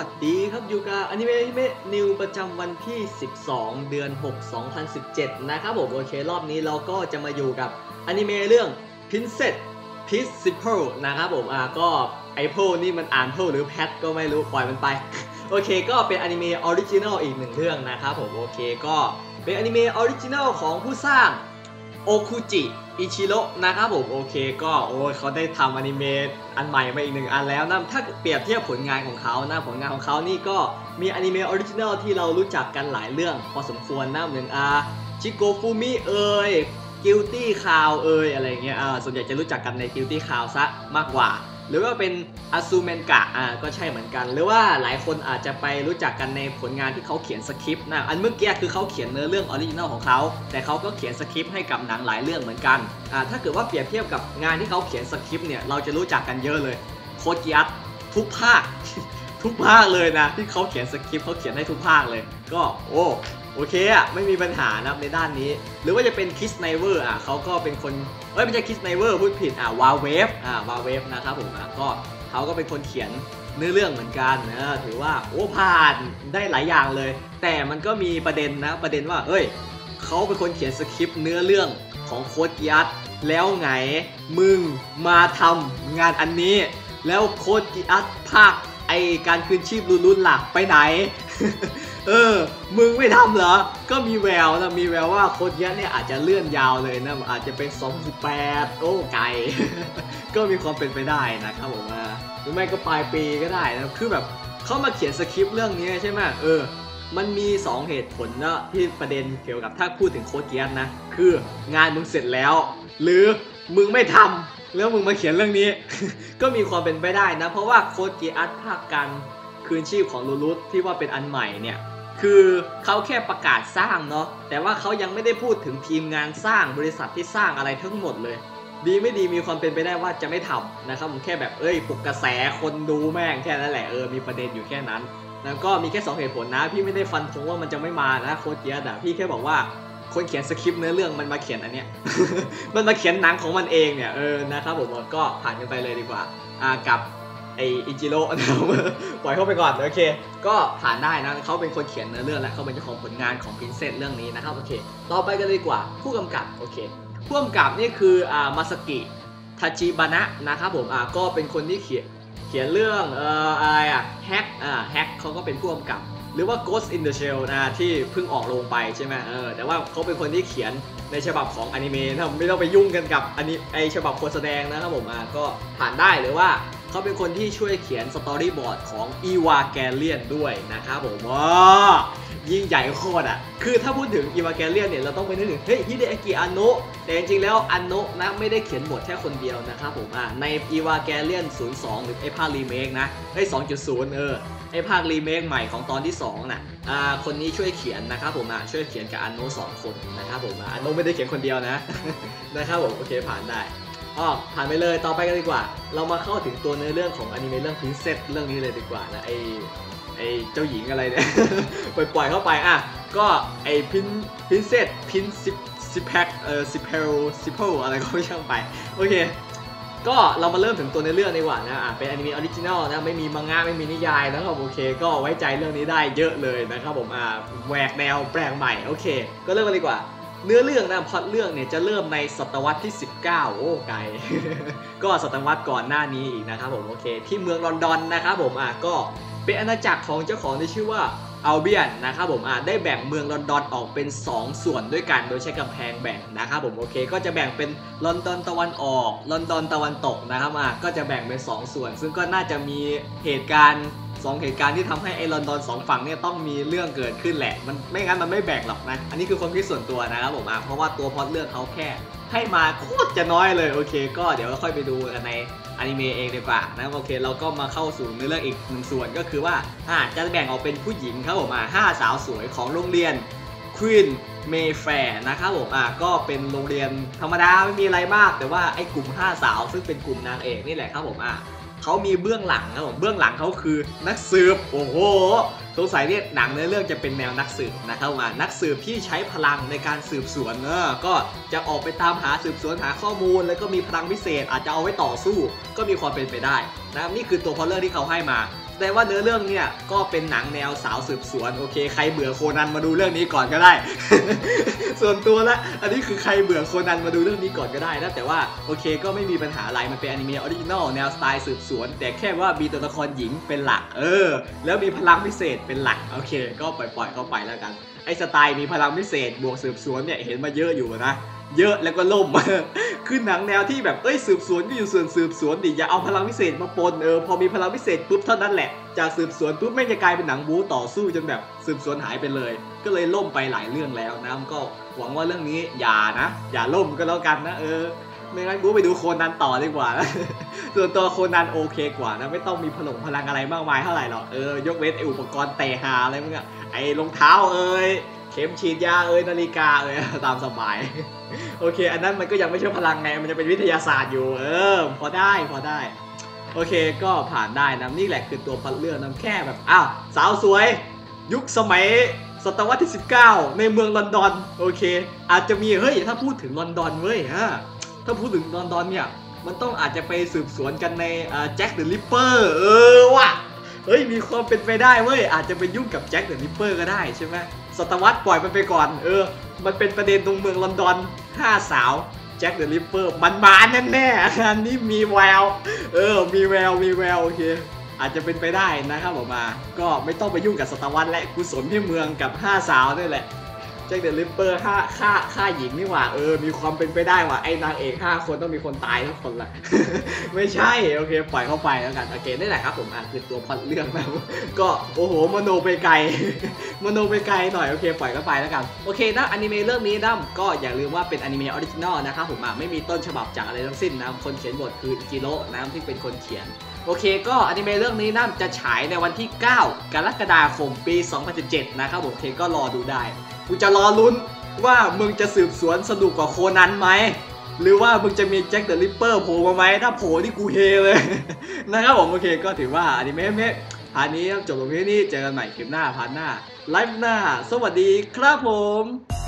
วัสดีครับอยู่กับอนิเมะนิเมะนิวประจำวันที่ 12 เดือน 6 2017 นะครับผมโอเค รอบนี้เราก็จะมาอยู่กับอนิเมะเรื่อง Princess p r i n c i p l นะครับผมอ่าก็ไอโพนี่มันอ่านโพหรือแพทก็ไม่รู้ปล่อยมันไป โอเค ก็เป็นอนิเมะออริจินัลอีกหนึ่งเรื่องนะครับผมโอเคก็เป็นอนิเมะออริจินัลของผู้สร้าง โอคุจิอิชิโร่นะครับผมโอเคก็โอ้ยเขาได้ทำอนิเมะอันใหม่มาอีกหนึ่งอันแล้วนะถ้าเปรียบเทียบผลงานของเขานะผลงานของเขานี่ก็มีอนิเมะออริจินัลที่เรารู้จักกันหลายเรื่อง พอสมควรนะเหมือนอาชิโกฟูมิเอ่ยกิลตี้คาวเอ่ยอะไรเงี้ยอ่าส่วนใหญ่จะรู้จักกันในกิลตี้คาวซะมากกว่า หรือว่าเป็นอาซูเมนกะอ่าก็ใช่เหมือนกัน หรือว่าหลายคนอาจจะไปรู้จักกันในผลงานที่เขาเขียนสคริปต์นะอันเมื่อกี้คือเขาเขียนเนื้อเรื่องออริจินัลของเขาแต่เขาก็เขียนสคริปต์ให้กับหนังหลายเรื่องเหมือนกันอ่าถ้าเกิดว่าเปรียบเทียบกับงานที่เขาเขียนสคริปต์เนี่ยเราจะรู้จักกันเยอะเลยโคดกิอัตทุกภาคทุกภาคเลยนะที่เขาเขียนสคริปต์เขาเขียนให้ทุกภาคเลย ก็โอ้ โอเคอะไม่มีปัญหานะในด้านนี้ หรือว่าจะเป็นคิสไนเวอร์อะเขาก็เป็นคนเอ้ยไม่ใช่คิสไนเวอร์พูดผิดอะวาเวฟอ่าวาเวฟนะครับผมอะก็เขาก็เป็นคนเขียนเนื้อเรื่องเหมือนกันนะถือว่าโอ้ผ่านได้หลายอย่างเลย แต่มันก็มีประเด็นนะประเด็นว่าเอ้ยเขาเป็นคนเขียนสคริปต์เนื้อเรื่องของโค้ดกิอัตแล้วไงมึงมาทำงานอันนี้ แล้วโค้ดกิอัตภาคไอการคืนชีพรุนๆหลักไปไหน เออ มึงไม่ทำเหรอ ก็มีแววนะ มีแววว่าโค้ดเนี้ยเนี่ยอาจจะเลื่อนยาวเลยนะ อาจจะเป็น 28 โอ้ไกล ก็มีความเป็นไปได้นะครับผมว่าหรือไม่ก็ปลายปีก็ได้นะ คือแบบเขามาเขียนสคริปต์เรื่องนี้ใช่ไหมเออ มันมี 2 เหตุผลนะที่ประเด็นเกี่ยวกับถ้าพูดถึงโค้ดเยร์นะ คืองานมึงเสร็จแล้ว หรือมึงไม่ทำแล้วมึงมาเขียนเรื่องนี้ ก็มีความเป็นไปได้นะ เพราะว่าโค้ดเกียร์ภาคการคืนชีพของลูรุตที่ว่าเป็นอันใหม่เนี่ย คือเขาแค่ประกาศสร้างเนาะแต่ว่าเขายังไม่ได้พูดถึงทีมงานสร้างบริษัทที่สร้างอะไรทั้งหมดเลย ดีไม่ดีมีความเป็นไปได้ว่าจะไม่ทำนะครับผมแค่แบบเอ้ยปลุกกระแสคนดูแม่งแค่นั้นแหละเออมีประเด็นอยู่แค่นั้นแล้วก็มีแค่สองเหตุผลนะ พี่ไม่ได้ฟันธงว่ามันจะไม่มานะโค้ดเยสอะพี่แค่บอกว่าคนเขียนสคริปต์เนื้อเรื่องมันมาเขียนอันเนี้ย มันมาเขียนหนังของมันเองเนี่ยเออนะครับผมก็ผ่านกันไปเลยดีกว่าอ่ากับ ไออิจิโร่นะครับปล่อยเข้าไปก่อนโอเค ก็ผ่านได้นะเขาเป็นคนเขียนเนื้อเรื่องและเขาเป็นเจ้าของผลงานของพินเซสเรื่องนี้นะครับโอเค ต่อไปกันดีกว่า ผู้กำกับโอเค ผู้กำกับนี่คืออ่ามาสกิทาจิบานะนะครับผมอ่าก็เป็นคนที่เขียนเขียนเรื่องเอ่ออะไรอะแฮกอ่าแฮกเขาก็เป็นผู้กำกับ หรือว่า Ghost in the Shell นะที่เพิ่งออกลงไปใช่ไหมเออแต่ว่าเขาเป็นคนที่เขียนในฉบับของอนิเมะนะไม่ต้องไปยุ่งกันกับอันนี้ไอฉบับคนแสดงนะครับผมอะก็ผ่านได้หรือว่า เขาเป็นคนที่ช่วยเขียนสตอรี่บอร์ดของ e v a g a l i o n ด้วยนะครับผมว้ายิ่งใหญ่โคตรอะ คือถ้าพูดถึง e v a g a l i o n เนี่ยเราต้องไปนึกถึงเฮ้ยฮิเดอากิอันโนะแต่จริงๆแล้วอันโนะนะไม่ได้เขียนบทแค่คนเดียวนะครับผมอะใน e v a g a l i o n 02 หรือไอภาครีเมคนะไอ2.0 เออไอภาครีเมคใหม่ของตอนที่2น่ะอ่าคนนี้ช่วยเขียนนะครับผมอะช่วยเขียนกับอันโนสองคนนะครับผมอะอันโนไม่ได้เขียนคนเดียวนะนะครับผมโอเคผ่านได้ อ๋อผ่านไปเลยต่อไปกันดีกว่า เรามาเข้าถึงตัวเนื้อเรื่องของอนิเมะเรื่องพินเซสเรื่องนี้เลยดีกว่านะไอไอเจ้าหญิงอะไรเนี่ยปล่อยปล่อยเข้าไปอะก็ไอพินพินเซสพินซิซิแพคเอ่อซิเพลซิเพลอะไรก็ไม่ช่างไปโอเคก็เรามาเริ่มถึงตัวในเรื่องดีกว่านะอะเป็นอนิเมะออริจินัลนะไม่มีมังงะไม่มีนิยายนะครับโอเค ก็ไว้ใจเรื่องนี้ได้เยอะเลยนะครับผมอ่าแหวกแนวแปลงใหม่โอเค ก็เริ่มกันดีกว่า เนื้อเรื่องนะพอตเรื่องเนี่ยจะเริ่มในศตวรรษที่ 19 โอ้ไกล ก็ศตวรรษก่อนหน้านี้อีกนะครับผมโอเค ที่เมืองลอนดอนนะครับผมอะก็เป็นอาณาจักรของเจ้าของที่ชื่อว่าอัลเบียนนะครับผมอะได้แบ่งเมืองลอนดอนออกเป็น 2 ส่วนด้วยกันโดยใช้กำแพงแบ่งนะครับผมโอเค ก็จะแบ่งเป็นลอนดอนตะวันออก ลอนดอนตะวันตกนะครับอะก็จะแบ่งเป็น 2 ส่วน ซึ่งก็น่าจะมีเหตุการณ์ สองเหตุการณ์ที่ทำให้ไอ้ลอนดอนสองฝั่งเนี่ยต้องมีเรื่องเกิดขึ้นแหละ มันไม่งั้นมันไม่แบ่งหรอกนะ อันนี้คือความคิดส่วนตัวนะครับผมอะเพราะว่าตัวพอตเรื่องเขาแค่ ให้มาโคตรจะน้อยเลยโอเค ก็เดี๋ยวค่อยไปดูกันในอนิเมะเองดีกว่านะโอเคเราก็มาเข้าสู่เนื้อเรื่องอีกหนึ่งส่วนก็คือว่าอ่าจะแบ่งออกเป็นผู้หญิงครับผมอะห้าสาวสวยของโรงเรียน Queen Mayfair นะครับผมอะก็เป็นโรงเรียนธรรมดาไม่มีอะไรมาก แต่ว่าไอ้กลุ่ม 5 สาวซึ่งเป็นกลุ่มนางเอกนี่แหละครับผมอะ เขามีเบื้องหลังครับผมเบื้องหลังเขาคือนักสืบโอ้โหสงสัยเนี่ยหนังในเรื่องจะเป็นแนวนักสืบนะครับมอะนักสืบที่ใช้พลังในการสืบสวนเนอะก็จะออกไปตามหาสืบสวนหาข้อมูล แล้วก็มีพลังพิเศษอาจจะเอาไว้ต่อสู้ ก็มีความเป็นไปได้นะครับนี่คือตัวพอลเลอร์ที่เขาให้มา ดงว่าเนื้อเรื่องเนี่ยก็เป็นหนังแนวสาวสืบสวนโอเค ใครเบื่อโคนันมาดูเรื่องนี้ก่อนก็ได้ ส่วนตัวละอันนี้คือใครเบื่อโคนันมาดูเรื่องนี้ก่อนก็ได้นะแต่ว่าโอเคก็ไม่มีปัญหาอะไรมันเป็นอนิเมะออริจินอลแนวสไตล์สืบสวน แต่แค่ว่ามีตัวละครหญิงเป็นหลัก เออ แล้วมีพลังพิเศษเป็นหลักโอเค ก็ปล่อยๆเข้าไปแล้วกันไอสไตล์มีพลังพิเศษบวกสืบสวนเนี่ยเห็นมาเยอะอยู่นะ เยอะแล้วก็ล่มคือหนังแนวที่แบบเอ้ยสืบสวนก็อยู่ส่วนสืบสวนดิอย่าเอาพลังพิเศษมาปนเออพอมีพลังพิเศษปุ๊บเท่านั้นแหละ จากสืบสวนปุ๊บไม่จะกลายเป็นหนังบู๊ต่อสู้จนแบบสืบสวนหายไปเลย ก็เลยล่มไปหลายเรื่องแล้วนะก็หวังว่าเรื่องนี้อย่านะ อย่าล่มก็แล้วกันนะเออไม่งั้นกูไปดูโคนันต่อดีกว่านะส่วนตัวโคนันโอเคกว่านะ ไม่ต้องมีพลังพลังอะไรมากมายเท่าไหร่หรอก เออ ยกเว้นไออุปกรณ์เตะหาอะไรเนี้ยไอรองเท้าเอ้ย เข็มฉีดยาเอ้ยนาฬิกาเอ้ยตามสบาย โอเค อันนั้นมันก็ยังไม่ใช่พลังไง มันจะเป็นวิทยาศาสตร์อยู่ เออ พอได้พอได้ โอเคก็ผ่านได้นะนี่แหละคือตัวพล็อตเรื่องนะแค่แบบอ้าวสาวสวย ยุคสมัยศตวรรษที่ 19 ในเมืองลอนดอน โอเค อาจจะมีเฮ้ยถ้าพูดถึงลอนดอนเว้ยฮะถ้าพูดถึงลอนดอนเนี่ยมันต้องอาจจะไปสืบสวนกันในแจ็คเดอะริปเปอร์เออว่ะเฮ้ยมีความเป็นไปได้เว้ยอาจจะไปยุ่งกับแจ็คเดอะริปเปอร์ก็ได้ใช่ไหม สตวรรษปล่อยมันไปก่อน เออ มันเป็นประเด็นตรงเมืองลอนดอนห้าสาวแจ็คเดอะริปเปอร์มันมาแน่แน่ๆอันนี้มีแวว เออ มีแวว มีแวว โอเค อาจจะเป็นไปได้นะครับผมมา ก็ไม่ต้องไปยุ่งกับสตวรรษและกุศลที่เมืองกับ 5 สาวนี่แหละ จ็คเดอะริปเปอร์ฆ่าฆ่าฆ่าหญิงนี่หว่าเออ มีความเป็นไปได้ว่ะไอ้นางเอกห้าคนต้องมีคนตายทุกคนแหละไม่ใช่โอเค ปล่อยเข้าไปแล้วกันโอเคนี่แหละครับผมอ่านคือตัวพล็อตเรื่องนะก็โอ้โหมโนไปไกลมโนไปไกลหน่อยโอเค ปล่อยเข้าไปแล้วกันโอเคนะอนิเมะเรื่องนี้นะก็อย่าลืมว่าเป็นอนิเมะออริจินอลนะครับผมอะไม่มีต้นฉบับจากอะไรทั้งสิ้นนะคนเขียนบทคืออิจิโร่นะที่เป็นคนเขียนโอเค ก็อนิเมะเรื่องนี้นะจะฉายในวันที่ 9 กรกฎาคมปี 2017 นะครับผมโอเคก็รอดูได้ กูจะรอลุ้นว่ามึงจะสืบสวนสนุกกว่าโคนันไหม หรือว่ามึงจะมีแจ็คเดอะริปเปอร์โผล่มาไหม ถ้าโผล่นี่กูเฮเลย นะครับผมโอเคก็ถือว่าอนิเมะเมะพาร์ทนี้จบลงที่นี่เจอกันใหม่คลิปหน้าพาร์ทหน้า ไลฟ์หน้า สวัสดีครับผม